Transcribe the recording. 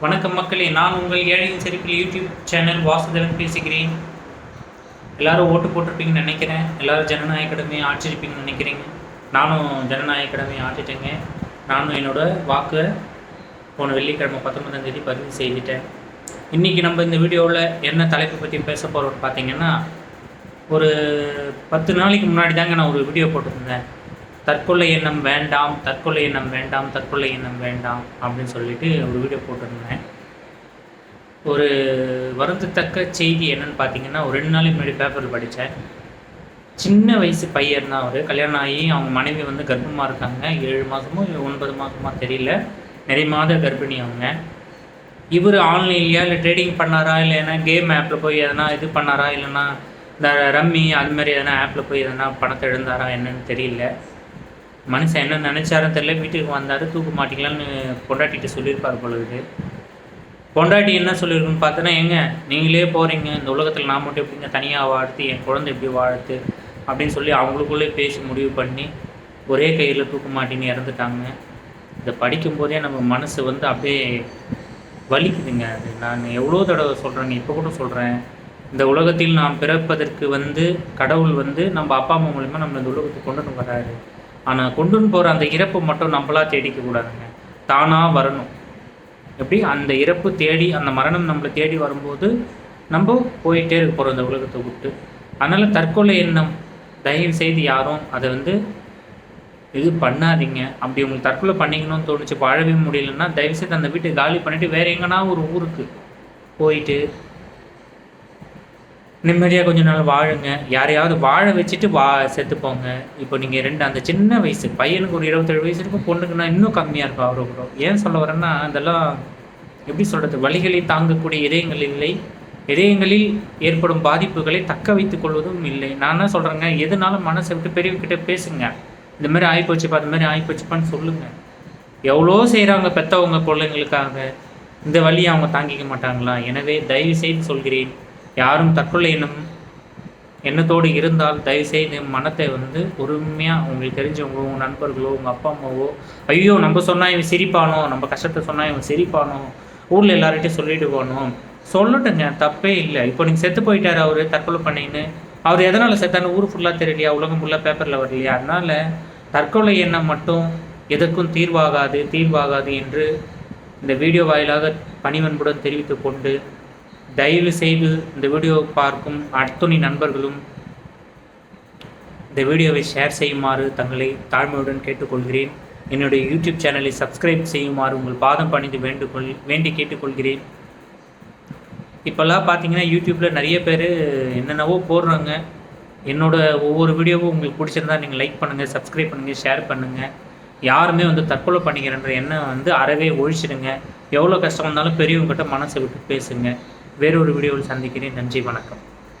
வணக்கம் மக்களே நான் உங்கள் ஏழையின் செருப்பில் யூடியூப் சேனல் வாசுதேவன் பேசுகிறேன். எல்லாரும் ஓட்டு போட்டிருப்பீங்கன்னு நினைக்கிறேன். எல்லாரும் ஜனநாயக கடமையை ஆட்சிருப்பீங்கன்னு நினைக்கிறீங்க. நானும் ஜனநாயக கடமையை ஆற்றிட்டேங்க. நானும் என்னோடய வாக்கை போன வெள்ளிக்கிழமை பத்தொன்பதாம் தேதி பதிவு செய்துட்டேன். இன்றைக்கி நம்ம இந்த வீடியோவில் என்ன தலைப்பு பற்றி பேச போகிறோம்னு பார்த்தீங்கன்னா ஒரு பத்து நாளைக்கு முன்னாடி தாங்க நான் ஒரு வீடியோ போட்டிருந்தேன். தற்கொலை எண்ணம் வேண்டாம் தற்கொலை எண்ணம் வேண்டாம் தற்கொலை எண்ணம் வேண்டாம் அப்படின்னு சொல்லிட்டு ஒரு வீடியோ போட்டிருந்தேன். ஒரு வருந்தத்தக்க செய்தி என்னன்னு பார்த்தீங்கன்னா ஒரு ரெண்டு நாளைக்கு முன்னாடி பேப்பர் படித்தேன். சின்ன வயசு பையன் தான் அவர். கல்யாணம் ஆகி அவங்க மனைவி வந்து கர்ப்பமாக இருக்காங்க. ஏழு மாதமோ இல்லை ஒன்பது மாதமோ தெரியல. நிறைய மாத கர்ப்பிணி அவங்க. இவர் ஆன்லைன்லையா இல்லை ட்ரேடிங் பண்ணாரா? இல்லைன்னா கேம் ஆப்பில் போய் எதனா இது பண்ணாரா? இல்லைன்னா இந்த ரம்மி அது மாதிரி எதனா ஆப்பில் போய் எதனா பணத்தை எழுந்தாரா என்னன்னு தெரியல. மனுஷன் என்ன நினச்சாரோ தெரியல. வீட்டுக்கு வந்தார் தூக்க மாட்டீங்களான்னு பொண்டாட்டிகிட்ட சொல்லியிருப்பார் பொழுது பொண்டாட்டி என்ன சொல்லியிருக்குன்னு பார்த்தோன்னா ஏங்க நீங்களே போகிறீங்க இந்த உலகத்தில் நான் மட்டும் எப்படிங்க தனியாக வாழ்த்து என் குழந்தை எப்படி வாழ்த்து? அப்படின்னு சொல்லி அவங்களுக்குள்ளே பேசி முடிவு பண்ணி ஒரே கையில் தூக்க மாட்டின்னு இறந்துட்டாங்க. இதை படிக்கும்போதே நம்ம மனசு வந்து அப்படியே வலிக்குதுங்க. அது நான் எவ்வளோ தடவை சொல்கிறேங்க இப்போ கூட சொல்கிறேன் இந்த உலகத்தில் நாம் பிறப்பதற்கு வந்து கடவுள் வந்து நம்ம அப்பா அம்மா மூலிமா நம்ம இந்த உலகத்துக்கு கொண்டு வராரு. ஆனால் கொண்டுன்னு போகிற அந்த இறப்பு மட்டும் நம்மளாக தேடிக்க கூடாதுங்க. தானாக வரணும். எப்படி? அந்த இறப்பு தேடி அந்த மரணம் நம்மளை தேடி வரும்போது நம்ம போயிட்டே இருக்க போகிறோம் இந்த உலகத்தை விட்டு. அதனால் தற்கொலை எண்ணம் தயவு செய்து யாரும் அதை வந்து இது பண்ணாதீங்க. அப்படி உங்களுக்கு தற்கொலை பண்ணிக்கணும்னு தோணுச்சு வாழவே முடியலன்னா தயவுசெய்து அந்த வீட்டை காலி பண்ணிவிட்டு வேறு எங்கன்னா ஒரு ஊருக்கு போயிட்டு நிம்மதியாக கொஞ்ச நாள் வாழுங்க. யாரையாவது வாழ வச்சுட்டு வா செத்துப்போங்க இப்போ நீங்கள் ரெண்டு அந்த சின்ன வயசு பையனுக்கு ஒரு இருபத்தேழு வயசு இருக்கும் பொண்ணுக்குன்னா இன்னும் கம்மியாக இருக்கும் அவரை கூட. ஏன் சொல்ல வரேன்னா அதெல்லாம் எப்படி சொல்கிறது வழிகளை தாங்கக்கூடிய இதயங்கள் இல்லை. இதயங்களில் ஏற்படும் பாதிப்புகளை தக்க வைத்துக் கொள்வதும் இல்லை. நான் என்ன சொல்கிறேங்க எதுனாலும் மனசை விட்டு பெரியவங்கிட்ட பேசுங்க. இந்த மாதிரி ஆகிப்போச்சுப்பா இந்த மாதிரி ஆகிப்போச்சுப்பான்னு சொல்லுங்கள் எவ்வளோ செய்கிறாங்க பெற்றவங்க பிள்ளைங்களுக்காக? இந்த வழியை அவங்க தாங்கிக்க மாட்டாங்களா? எனவே தயவு செய்து சொல்கிறேன் யாரும் தற்கொலை எண்ணம் எண்ணத்தோடு இருந்தால் தயவுசெய்து மனத்தை வந்து பொறுமையாக உங்களுக்கு தெரிஞ்சவங்களோ உங்கள் நண்பர்களோ உங்கள் அப்பா அம்மாவோ ஐயோ நம்ம சொன்னால் இவன் சிரிப்பானோ நம்ம கஷ்டத்தை சொன்னால் இவன் சிரிப்பானோ ஊரில் எல்லார்கிட்டையும் சொல்லிட்டு போகணும் சொல்லட்டுங்க தப்பே இல்லை. இப்போ நீங்கள் செத்து போயிட்டார் அவர் தற்கொலை பண்ணின்னு. அவர் எதனால் செத்தான்னு ஊர் ஃபுல்லாக தெரியலையா? உலகம் ஃபுல்லாக பேப்பரில் வரலையா? அதனால் தற்கொலை எண்ணம் மட்டும் எதற்கும் தீர்வாகாது தீர்வாகாது என்று இந்த வீடியோ வாயிலாக பணிவன்புடன் தெரிவித்து கொண்டு தயவு செய்து இந்த வீடியோ பார்க்கும் அத்துணை நண்பர்களும் இந்த வீடியோவை ஷேர் செய்யுமாறு தங்களை தாழ்மையுடன் கேட்டுக்கொள்கிறேன். என்னுடைய யூடியூப் சேனலை சப்ஸ்கிரைப் செய்யுமாறு உங்கள் பாதம் பணிந்து வேண்டுகொள் வேண்டி கேட்டுக்கொள்கிறேன். இப்போல்லாம் பார்த்தீங்கன்னா யூடியூப்பில் நிறைய பேர் என்னென்னவோ போடுறாங்க. என்னோட ஒவ்வொரு வீடியோவும் உங்களுக்கு பிடிச்சிருந்தா நீங்கள் லைக் பண்ணுங்கள் சப்ஸ்கிரைப் பண்ணுங்கள் ஷேர் பண்ணுங்கள் யாருமே வந்து தற்கொலை பண்ணிக்கிறன்ற எண்ணம் வந்து அறவே ஒழிச்சிடுங்க. எவ்வளோ கஷ்டம் வந்தாலும் பெரியவங்ககிட்ட மனசை விட்டு பேசுங்க. வேறொரு வீடியோவில் சந்திக்கிறேன். நன்றி வணக்கம்.